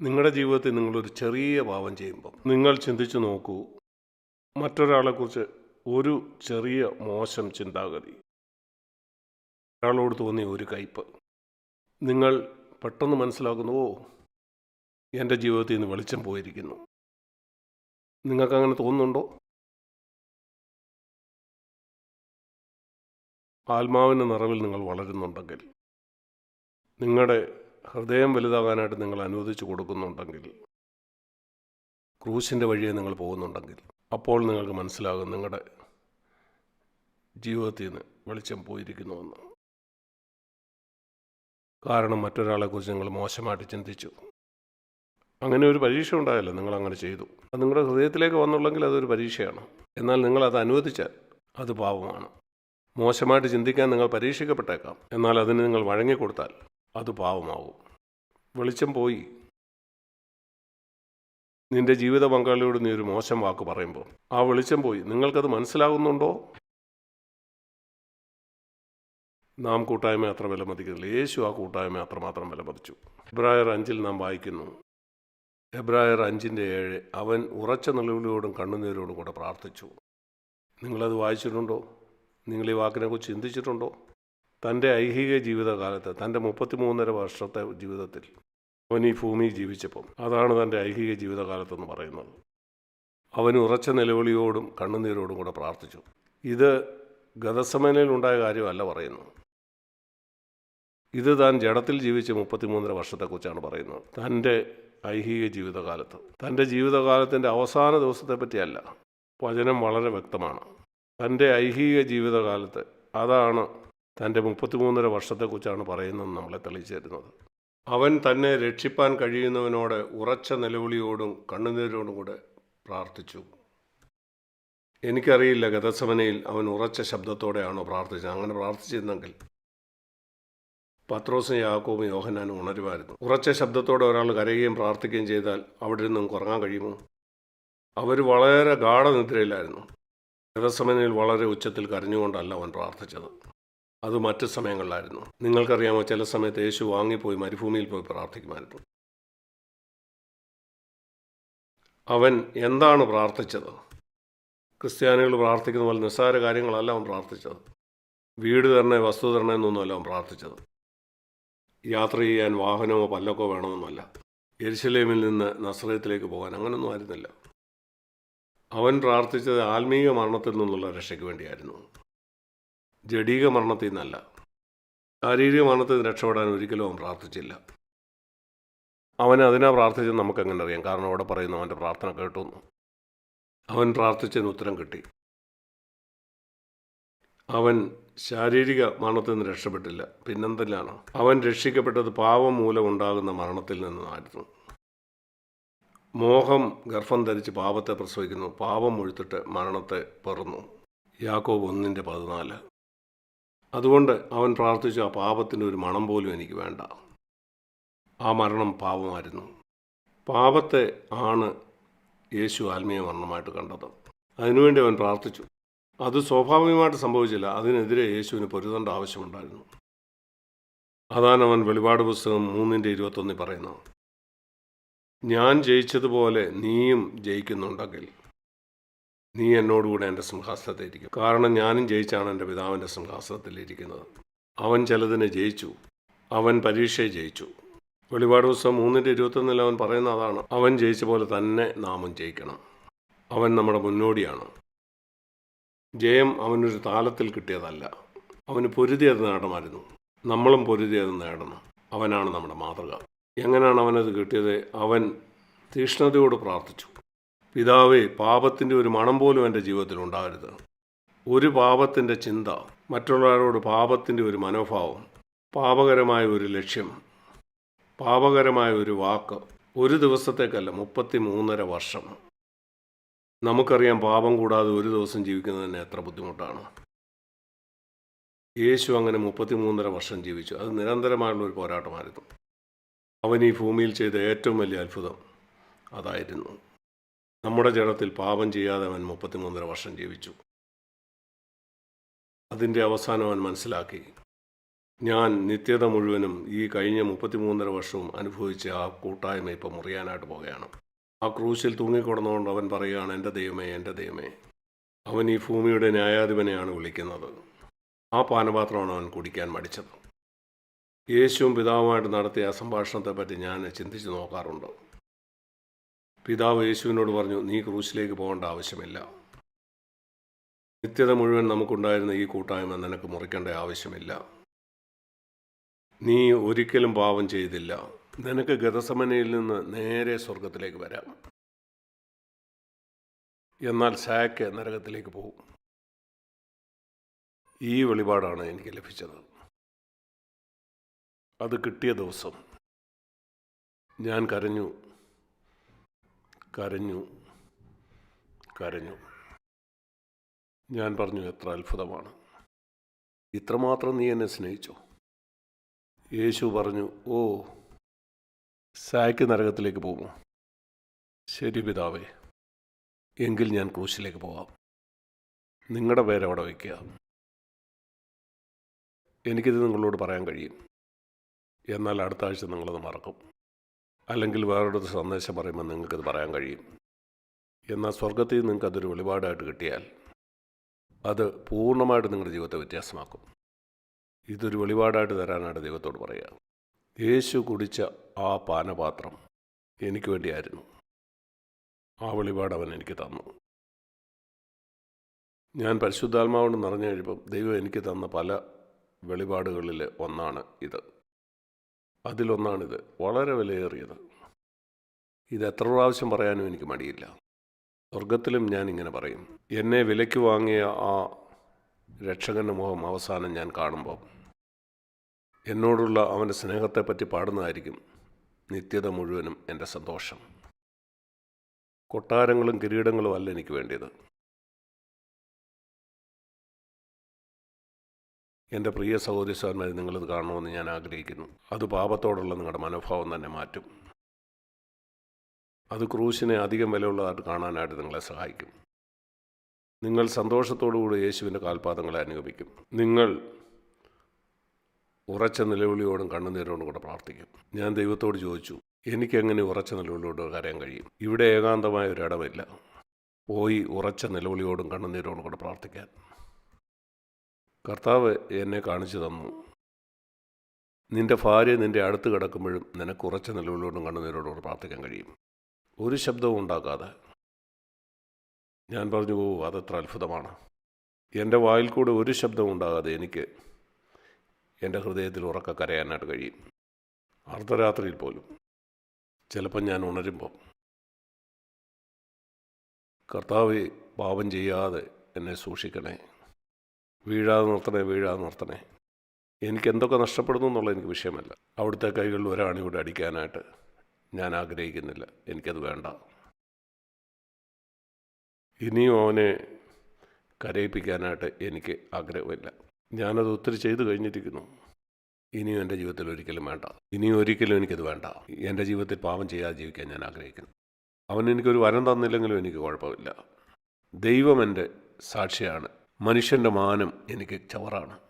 നിങ്ങളുടെ ജീവിതത്തിൽ നിങ്ങളൊരു ചെറിയ പാവം ചെയ്യുമ്പം നിങ്ങൾ ചിന്തിച്ചു നോക്കൂ മറ്റൊരാളെക്കുറിച്ച് ഒരു ചെറിയ മോശം ചിന്താഗതി. ഒരാളോട് തോന്നിയ ഒരു കയ്പ്. നിങ്ങൾ പെട്ടെന്ന് മനസ്സിലാക്കുന്നു ഓ എന്റെ ജീവിതത്തിൽ നിന്ന് വെളിച്ചം പോയിരിക്കുന്നു. നിങ്ങൾക്കങ്ങനെ തോന്നുന്നുണ്ടോ? ആത്മാവിന്റെ നിറവിൽ നിങ്ങൾ വളരുന്നുണ്ടെങ്കിൽ നിങ്ങളുടെ ഹൃദയം വലുതാകാനായിട്ട് നിങ്ങൾ അനുവദിച്ചു കൊടുക്കുന്നുണ്ടെങ്കിൽ ക്രൂശിന്റെ വഴിയെ നിങ്ങൾ പോകുന്നുണ്ടെങ്കിൽ അപ്പോൾ നിങ്ങൾക്ക് മനസ്സിലാകും നിങ്ങളുടെ ജീവിതത്തിൽ നിന്ന് വെളിച്ചം പോയിരിക്കുന്നുവെന്ന്. കാരണം മറ്റൊരാളെക്കുറിച്ച് നിങ്ങൾ മോശമായിട്ട് ചിന്തിച്ചു. അങ്ങനെ ഒരു പരീക്ഷ ഉണ്ടായല്ലോ നിങ്ങൾ അങ്ങനെ ചെയ്തു. അത് നിങ്ങളുടെ ഹൃദയത്തിലേക്ക് വന്നുള്ളെങ്കിൽ അതൊരു പരീക്ഷയാണ്. എന്നാൽ നിങ്ങൾ അത് അനുവദിച്ചാൽ അത് പാപമാണ്. മോശമായിട്ട് ചിന്തിക്കാൻ നിങ്ങൾ പരീക്ഷിക്കപ്പെട്ടേക്കാം. എന്നാൽ അതിന് നിങ്ങൾ വഴങ്ങിക്കൊടുത്താൽ അത് പാവമാവും. വെളിച്ചം പോയി. നിന്റെ ജീവിത പങ്കാളിയോട് നീ ഒരു മോശം വാക്ക് പറയുമ്പോൾ ആ വെളിച്ചം പോയി. നിങ്ങൾക്കത് മനസ്സിലാകുന്നുണ്ടോ? നാം കൂട്ടായ്മ അത്ര വിലമതിക്കുന്നില്ല യേശു ആ കൂട്ടായ്മ അത്രമാത്രം വിലമതിച്ചു എബ്രായർ അഞ്ചിൽ നാം വായിക്കുന്നു. എബ്രായർ അഞ്ചിന്റെ ഏഴ് അവൻ ഉറച്ച നിലവിളിയോടും കണ്ണുനീരോടും കൂടെ പ്രാർത്ഥിച്ചു. നിങ്ങളത് വായിച്ചിട്ടുണ്ടോ? നിങ്ങൾ ഈ വാക്കിനെക്കുറിച്ച് ചിന്തിച്ചിട്ടുണ്ടോ? തന്റെ ഐഹിക ജീവിതകാലത്ത് തന്റെ മുപ്പത്തിമൂന്നര വർഷത്തെ ജീവിതത്തിൽ അവൻ ഈ ഭൂമിയിൽ ജീവിച്ചപ്പം അതാണ് തന്റെ ഐഹിക ജീവിതകാലത്തെന്ന് പറയുന്നത്. അവൻ ഉറച്ച നിലവിളിയോടും കണ്ണുനീരോടും കൂടെ പ്രാർത്ഥിച്ചു. ഇത് ഗതസമനയിലുണ്ടായ കാര്യമല്ല പറയുന്നു ഇത് താൻ ജഡത്തിൽ ജീവിച്ച മുപ്പത്തിമൂന്നര വർഷത്തെക്കുറിച്ചാണ് പറയുന്നത്. തന്റെ ഐഹിക ജീവിതകാലത്ത്. തന്റെ ജീവിതകാലത്തിന്റെ അവസാന ദിവസത്തെ പറ്റിയല്ല വചനം വളരെ വ്യക്തമാണ്. തന്റെ ഐഹിക ജീവിതകാലത്ത് അതാണ് തന്റെ മുപ്പത്തിമൂന്നര വർഷത്തെക്കുറിച്ചാണ് പറയുന്നത് നമ്മളെ തെളിയിച്ചു തരുന്നത് അവൻ തന്നെ രക്ഷിപ്പാൻ കഴിയുന്നവനോട് ഉറച്ച നിലവിളിയോടും കണ്ണുനീരോടും കൂടെ പ്രാർത്ഥിച്ചു. എനിക്കറിയില്ല ഗതസമനയിൽ അവൻ ഉറച്ച ശബ്ദത്തോടെയാണോ പ്രാർത്ഥിച്ചത്. അങ്ങനെ പ്രാർത്ഥിച്ചിരുന്നെങ്കിൽ പത്രോസും യാക്കോവും യോഹനാനും ഉണരുമായിരുന്നു. ഉറച്ച ശബ്ദത്തോടെ ഒരാൾ കരയുകയും പ്രാർത്ഥിക്കുകയും ചെയ്താൽ അവിടെ നിന്നും കുറങ്ങാൻ കഴിയുമോ? അവർ വളരെ ഗാഠനിദ്രയിലായിരുന്നു. ഗതസമനയിൽ വളരെ ഉച്ചത്തിൽ കരഞ്ഞുകൊണ്ടല്ല അവൻ പ്രാർത്ഥിച്ചത്. അത് മറ്റ് സമയങ്ങളിലായിരുന്നു. നിങ്ങൾക്കറിയാമോ ചില സമയത്ത് യേശു വാങ്ങിപ്പോയി മരുഭൂമിയിൽ പോയി പ്രാർത്ഥിക്കുമായിരുന്നു. അവൻ എന്താണ് പ്രാർത്ഥിച്ചത്? ക്രിസ്ത്യാനികൾ പ്രാർത്ഥിക്കുന്ന പോലെ നിസ്സാര കാര്യങ്ങളല്ല അവൻ പ്രാർത്ഥിച്ചത്. വീട് തരണേ വസ്തു തരണേ എന്നൊന്നുമല്ല അവൻ പ്രാർത്ഥിച്ചത്. യാത്ര ചെയ്യാൻ വാഹനമോ പല്ലക്കോ വേണമെന്നല്ല എരിശലേമിൽ നിന്ന് നസ്രയത്തിലേക്ക് പോകാൻ അങ്ങനൊന്നും ആയിരുന്നില്ല. അവൻ പ്രാർത്ഥിച്ചത് ആത്മീയ മരണത്തിൽ നിന്നുള്ള രക്ഷയ്ക്ക് വേണ്ടിയായിരുന്നു. ജഡീക മരണത്തിൽ നിന്നല്ല. ശാരീരിക മരണത്തിൽ നിന്ന് രക്ഷപ്പെടാൻ ഒരിക്കലും അവൻ പ്രാർത്ഥിച്ചില്ല. അവൻ അതിനാ പ്രാർത്ഥിച്ചത് നമുക്കെങ്ങനെ അറിയാം? കാരണം അവിടെ പറയുന്നു അവന്റെ പ്രാർത്ഥന കേട്ടു അവൻ പ്രാർത്ഥിച്ചതിന് ഉത്തരം കിട്ടി. അവൻ ശാരീരിക മരണത്തിൽ നിന്ന് രക്ഷപ്പെട്ടില്ല. പിന്നെന്തെല്ലാണ്? അവൻ രക്ഷിക്കപ്പെട്ടത് പാവം മൂലം ഉണ്ടാകുന്ന മരണത്തിൽ നിന്നായിരുന്നു. മോഹം ഗർഭം ധരിച്ച് പാപത്തെ പ്രസവിക്കുന്നു. പാപം മുഴുത്തിട്ട് മരണത്തെ പെറുന്നു. യാക്കോബ് ഒന്നിന്റെ പതിനാല്. അതുകൊണ്ട് അവൻ പ്രാർത്ഥിച്ചു ആ പാപത്തിന്റെ ഒരു മണം പോലും എനിക്ക് വേണ്ട. ആ മരണം പാപമായിരുന്നു. പാപത്തെ ആണ് യേശു ആത്മീയ മരണമായിട്ട് കണ്ടത്. അതിനുവേണ്ടി അവൻ പ്രാർത്ഥിച്ചു. അത് സ്വാഭാവികമായിട്ട് സംഭവിച്ചില്ല. അതിനെതിരെ യേശുവിന് പൊരുതേണ്ട ആവശ്യമുണ്ടായിരുന്നു. അതാണ് അവൻ വെളിപാട് പുസ്തകം മൂന്നിന്റെ ഇരുപത്തൊന്നിൽ പറയുന്നത്. ഞാൻ ജയിച്ചതുപോലെ നീയും ജയിക്കുന്നുണ്ടെങ്കിൽ നീ എന്നോടുകൂടെ എന്റെ സിംഹാസനത്തിൽ ഇരിക്കും കാരണം ഞാനും ജയിച്ചാണ് എന്റെ പിതാവിന്റെ സിംഹാസനത്തിൽ ഇരിക്കുന്നത് അവൻ ചിലതിനെ ജയിച്ചു. അവൻ പരീക്ഷയെ ജയിച്ചു. വെളിപാട് ദിവസം മൂന്നിന്റെ ഇരുപത്തൊന്നിൽ അവൻ പറയുന്ന അതാണ്. അവൻ ജയിച്ച പോലെ തന്നെ നാമം ജയിക്കണം. അവൻ നമ്മുടെ മുന്നോടിയാണ്. ജയം അവനൊരു താലത്തിൽ കിട്ടിയതല്ല. അവന് പൊരുതി അത് നേടമായിരുന്നു നമ്മളും പൊരുതി അത് നേടണം. അവനാണ് നമ്മുടെ മാതൃക. എങ്ങനെയാണ് അവനത് കിട്ടിയത്? അവൻ തീഷ്ണതയോട് പ്രാർത്ഥിച്ചു. പിതാവേ പാപത്തിന്റെ ഒരു മണം പോലും എന്റെ ജീവിതത്തിൽ ഉണ്ടാകരുത്. ഒരു പാപത്തിന്റെ ചിന്ത മറ്റുള്ളവരോട് പാപത്തിന്റെ ഒരു മനോഭാവം പാപകരമായ ഒരു ലക്ഷ്യം പാപകരമായ ഒരു വാക്ക് ഒരു ദിവസത്തേക്കല്ല മുപ്പത്തി മൂന്നര വർഷം. നമുക്കറിയാം പാപം കൂടാതെ ഒരു ദിവസം ജീവിക്കുന്നതിന് എത്ര ബുദ്ധിമുട്ടാണ്. യേശു അങ്ങനെ മുപ്പത്തി മൂന്നര വർഷം ജീവിച്ചു. അത് നിരന്തരമായുള്ള ഒരു പോരാട്ടമായിരുന്നു. അവൻ ഈ ഭൂമിയിൽ ചെയ്ത ഏറ്റവും വലിയ അത്ഭുതം അതായിരുന്നു. നമ്മുടെ ജഡത്തിൽ പാപം ചെയ്യാതെ അവൻ മുപ്പത്തിമൂന്നര വർഷം ജീവിച്ചു. അതിന്റെ അവസാനം അവൻ മനസ്സിലാക്കി ഞാൻ നിത്യത മുഴുവനും ഈ കഴിഞ്ഞ മുപ്പത്തിമൂന്നര വർഷവും അനുഭവിച്ച ആ കൂട്ടായ്മ ഇപ്പം മുറിയാനായിട്ട് പോകുകയാണ് ആ ക്രൂശിൽ തൂങ്ങിക്കൊടന്നുകൊണ്ട് അവൻ പറയുകയാണ് എന്റെ ദൈവമേ എന്റെ ദൈവമേ അവൻ ഈ ഭൂമിയുടെ ന്യായാധിപനെയാണ് വിളിക്കുന്നത്. ആ പാനപാത്രമാണ് അവൻ കുടിക്കാൻ മടിച്ചത്. യേശുവും പിതാവുമായിട്ട് നടത്തിയ ആ സംഭാഷണത്തെപ്പറ്റി ഞാൻ ചിന്തിച്ച് നോക്കാറുണ്ട്. പിതാവ് യേശുവിനോട് പറഞ്ഞു നീ ക്രൂശിലേക്ക് പോകേണ്ട ആവശ്യമില്ല. നിത്യത മുഴുവൻ നമുക്കുണ്ടായിരുന്ന ഈ കൂട്ടായ്മ നിനക്ക് മുറിക്കേണ്ട ആവശ്യമില്ല. നീ ഒരിക്കലും പാപം ചെയ്തില്ല. നിനക്ക് ഗതസമനയിൽ നിന്ന് നേരെ സ്വർഗത്തിലേക്ക് വരാം. എന്നാൽ സാക്ക് നരകത്തിലേക്ക് പോകും ഈ വെളിപാടാണ് എനിക്ക് ലഭിച്ചത്. അത് കിട്ടിയ ദിവസം ഞാൻ കരഞ്ഞു. കരഞ്ഞു. കരഞ്ഞു. ഞാൻ പറഞ്ഞു എത്ര അത്ഭുതമാണ്. ഇത്രമാത്രം നീ എന്നെ സ്നേഹിച്ചോ? യേശു പറഞ്ഞു ഓ സായ്ക്ക് നരകത്തിലേക്ക് പോകുമോ? ശരി പിതാവേ എങ്കിൽ ഞാൻ ക്രൂശിലേക്ക് പോകാം നിങ്ങളുടെ പേരവിടെ വയ്ക്കുക. എനിക്കിത് നിങ്ങളോട് പറയാൻ കഴിയും. എന്നാൽ അടുത്ത ആഴ്ച നിങ്ങളത് മറക്കും. അല്ലെങ്കിൽ വേറൊരു സന്ദേശം പറയുമ്പോൾ നിങ്ങൾക്കത് പറയാൻ കഴിയും. എന്നാൽ സ്വർഗത്തിൽ നിങ്ങൾക്കതൊരു വെളിപാടായിട്ട് കിട്ടിയാൽ അത് പൂർണമായിട്ട് നിങ്ങളുടെ ജീവിതത്തെ വ്യത്യാസമാക്കും. ഇതൊരു വെളിപാടായിട്ട് തരാനായിട്ട് ദൈവത്തോട് പറയുക. യേശു കുടിച്ച ആ പാനപാത്രം എനിക്ക് വേണ്ടിയായിരുന്നു. ആ വെളിപാട് അവൻ എനിക്ക് തന്നു. ഞാൻ പരിശുദ്ധാത്മാവോട് നിറഞ്ഞു കഴിയുമ്പം ദൈവം എനിക്ക് തന്ന പല വെളിപാടുകളിൽ ഒന്നാണ് ഇത്. അതിലൊന്നാണിത്. വളരെ വിലയേറിയത്. ഇത് എത്ര പ്രാവശ്യം പറയാനും എനിക്ക് മടിയില്ല. സ്വർഗത്തിലും ഞാൻ ഇങ്ങനെ പറയും. എന്നെ വിലയ്ക്ക് വാങ്ങിയ ആ രക്ഷകന്റെ മുഖം അവസാനം ഞാൻ കാണുമ്പോൾ എന്നോടുള്ള അവന്റെ സ്നേഹത്തെപ്പറ്റി പാടുന്നതായിരിക്കും നിത്യത മുഴുവനും എന്റെ സന്തോഷം. കൊട്ടാരങ്ങളും കിരീടങ്ങളും അല്ല എനിക്ക് വേണ്ടിയത്. എന്റെ പ്രിയ സഹോദരിസ്വാന്മാരെ നിങ്ങളിത് കാണണമെന്ന് ഞാൻ ആഗ്രഹിക്കുന്നു. അത് പാപത്തോടുള്ള നിങ്ങളുടെ മനോഭാവം തന്നെ മാറ്റും. അത് ക്രൂശിനെ അധികം വിലയുള്ളതായിട്ട് കാണാനായിട്ട് നിങ്ങളെ സഹായിക്കും. നിങ്ങൾ സന്തോഷത്തോടുകൂടി യേശുവിന്റെ കാൽപാദങ്ങളെ അനുഗമിക്കും. നിങ്ങൾ ഉറച്ച നിലവിളിയോടും കണ്ണുനീരോടും കൂടെ പ്രാർത്ഥിക്കും. ഞാൻ ദൈവത്തോട് ചോദിച്ചു എനിക്കെങ്ങനെ ഉറച്ച നിലവിളിയോട് കരയാൻ കഴിയും? ഇവിടെ ഏകാന്തമായ ഒരിടമില്ല. പോയി ഉറച്ച നിലവിളിയോടും കണ്ണുനീരോടും കൂടെ പ്രാർത്ഥിക്കാൻ. കർത്താവ് എന്നെ കാണിച്ചു തന്നു. നിന്റെ ഭാര്യ നിന്റെ അടുത്ത് കിടക്കുമ്പോഴും നിനക്ക് ഉറച്ച നിലവിളിയോടും കണ്ണുനീരോടും പ്രാർത്ഥിക്കാൻ കഴിയും. ഒരു ശബ്ദവും ഉണ്ടാക്കാതെ. ഞാൻ പറഞ്ഞു ഓ അതത്ര അത്ഭുതമാണ്. എന്റെ വായിൽ കൂടെ ഒരു ശബ്ദവും ഉണ്ടാകാതെ എനിക്ക് എന്റെ ഹൃദയത്തിൽ ഉറക്ക കരയാനായിട്ട് കഴിയും. അർദ്ധരാത്രിയിൽ പോലും. ചിലപ്പോൾ ഞാൻ ഉണരുമ്പോൾ കർത്താവ് പാപം ചെയ്യാതെ എന്നെ സൂക്ഷിക്കണേ. വീഴാതെ നിർത്തണേ വീഴാതെ നിർത്തണേ. എനിക്ക് എന്തൊക്കെ നഷ്ടപ്പെടുന്നു എന്നുള്ള എനിക്ക് വിഷയമല്ല. അവിടുത്തെ കൈകളിൽ ഒരാണി കൂടെ അടിക്കാനായിട്ട് ഞാൻ ആഗ്രഹിക്കുന്നില്ല. എനിക്കത് വേണ്ട. ഇനിയും അവനെ കരയിപ്പിക്കാനായിട്ട് എനിക്ക് ആഗ്രഹമില്ല. ഞാനത് ഒത്തിരി ചെയ്തു കഴിഞ്ഞിരിക്കുന്നു. ഇനിയും എന്റെ ജീവിതത്തിൽ ഒരിക്കലും വേണ്ട. ഇനിയും ഒരിക്കലും എനിക്കത് വേണ്ട. എന്റെ ജീവിതത്തിൽ പാപം ചെയ്യാതെ ജീവിക്കാൻ ഞാൻ ആഗ്രഹിക്കുന്നു. അവൻ എനിക്കൊരു വരം തന്നില്ലെങ്കിലും എനിക്ക് കുഴപ്പമില്ല. ദൈവം എന്റെ സാക്ഷിയാണ്. മനുഷ്യന്റെ മാനം എനിക്ക് ചവറാണ്.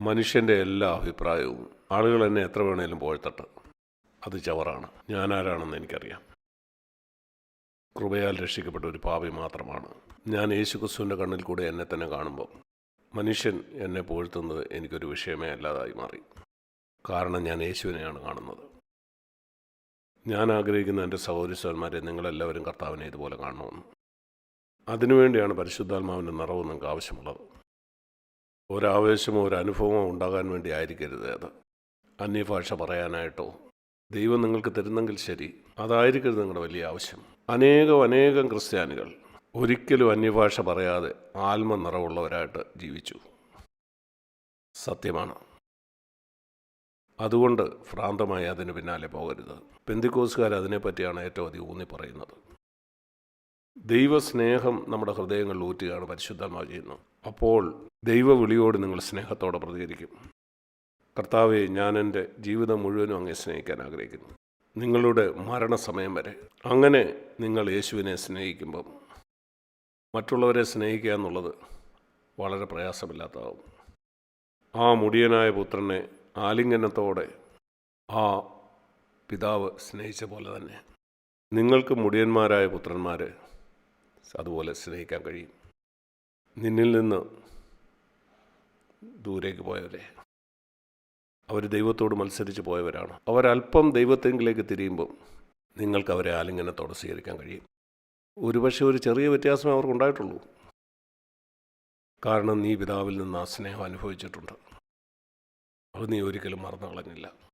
മനുഷ്യന്റെ എല്ലാ അഭിപ്രായവും ആളുകൾ എന്നെ എത്ര വേണേലും പോഴ്ത്തട്ട്. അത് ചവറാണ്. ഞാൻ ആരാണെന്ന് എനിക്കറിയാം. കൃപയാൽ രക്ഷിക്കപ്പെട്ട ഒരു പാപി മാത്രമാണ്. ഞാൻ യേശുക്രിസ്തുവിന്റെ കണ്ണിൽ കൂടെ എന്നെ തന്നെ കാണുമ്പോൾ മനുഷ്യൻ എന്നെ പുകഴ്ത്തുന്നത് എനിക്കൊരു വിഷയമേ അല്ലാതായി മാറി. കാരണം ഞാൻ യേശുവിനെയാണ് കാണുന്നത്. ഞാൻ ആഗ്രഹിക്കുന്ന എന്റെ സഹോദരി സഹോദരിസ്വന്മാരെ നിങ്ങളെല്ലാവരും കർത്താവിനെ ഇതുപോലെ കാണണമെന്ന്. അതിനുവേണ്ടിയാണ് പരിശുദ്ധാത്മാവിന്റെ നിറവ് നിങ്ങൾക്ക് ആവശ്യമുള്ളത്. ഒരാവേശമോ ഒരു അനുഭവമോ ഉണ്ടാകാൻ വേണ്ടി ആയിരിക്കരുത് അത്. അന്യഭാഷ പറയാനായിട്ടോ ദൈവം നിങ്ങൾക്ക് തരുന്നെങ്കിൽ ശരി അതായിരിക്കരുത് നിങ്ങളുടെ വലിയ ആവശ്യം. അനേകം അനേകം ക്രിസ്ത്യാനികൾ ഒരിക്കലും അന്യഭാഷ പറയാതെ ആത്മ നിറവുള്ളവരായിട്ട് ജീവിച്ചു. സത്യമാണ്. അതുകൊണ്ട് ഭ്രാന്തമായി അതിന് പിന്നാലെ പോകരുത്. പെന്തിക്കോസുകാർ അതിനെപ്പറ്റിയാണ് ഏറ്റവും അധികം ഊന്നി പറയുന്നത് ദൈവസ്നേഹം നമ്മുടെ ഹൃദയങ്ങളിൽ ഊറ്റുകയാണ് പരിശുദ്ധമായി ചെയ്യുന്നു. അപ്പോൾ ദൈവ വിളിയോട് നിങ്ങൾ സ്നേഹത്തോടെ പ്രതികരിക്കും. കർത്താവെ ഞാൻ എന്റെ ജീവിതം മുഴുവനും അങ്ങേ സ്നേഹിക്കാൻ ആഗ്രഹിക്കുന്നു. നിങ്ങളുടെ മരണസമയം വരെ അങ്ങനെ നിങ്ങൾ യേശുവിനെ സ്നേഹിക്കുമ്പം മറ്റുള്ളവരെ സ്നേഹിക്കുക എന്നുള്ളത് വളരെ പ്രയാസമില്ലാത്തതാവും. ആ മുടിയനായ പുത്രനെ ആലിംഗനത്തോടെ ആ പിതാവ് സ്നേഹിച്ച പോലെ തന്നെ. നിങ്ങൾക്ക് മുടിയന്മാരായ പുത്രന്മാരെ അതുപോലെ സ്നേഹിക്കാൻ കഴിയും. നിന്നിൽ നിന്ന് ദൂരേക്ക് പോയവരെ. അവർ ദൈവത്തോട് മത്സരിച്ച് പോയവരാണ്. അവരല്പം ദൈവത്തെങ്കിലേക്ക് തിരിയുമ്പോൾ നിങ്ങൾക്ക് അവരെ ആലിംഗനത്തോടെ സ്വീകരിക്കാൻ കഴിയും. ഒരുപക്ഷെ ഒരു ചെറിയ വ്യത്യാസമേ അവർക്കുണ്ടായിട്ടുള്ളൂ കാരണം നീ പിതാവിൽ നിന്ന് ആ സ്നേഹം അനുഭവിച്ചിട്ടുണ്ട്. അത് നീ ഒരിക്കലും മറന്നു കളഞ്ഞില്ല